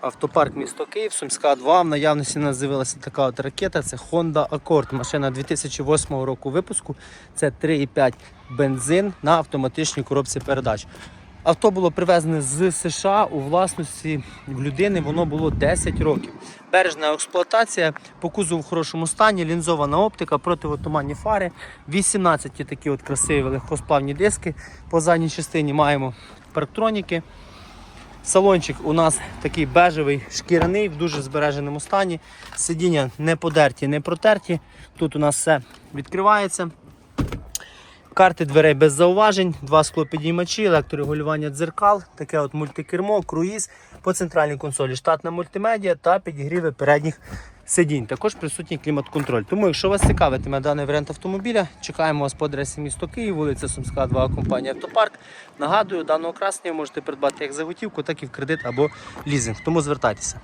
Автопарк місто Київ, Сумська 2. В наявності у з'явилася така от ракета. Це Honda Accord. Машина 2008 року випуску. Це 3,5 бензин на автоматичній коробці передач. Авто було привезене з США у власності в людини. Воно було 10 років. Бережна експлуатація, по кузову в хорошому стані, лінзована оптика, противотуманні фари, 18 такі от красиві легкосплавні диски. По задній частині маємо парктроніки. Салончик у нас такий бежевий, шкіряний, в дуже збереженому стані. Сидіння не подерті, не протерті. Тут у нас все відкривається. Карти дверей без зауважень, два склопідіймачі, електрорегулювання дзеркал, таке от мультикермо, круїз по центральній консолі, штатна мультимедіа та підігріви передніх сидінь. Також присутній клімат-контроль. Тому, якщо вас цікавитиме даний варіант автомобіля, чекаємо вас по адресі місто Київ, вулиця Сумська, 2, компанія Автопарк. Нагадую, даного красення можете придбати як за готівку, так і в кредит або лізинг. Тому звертайтеся.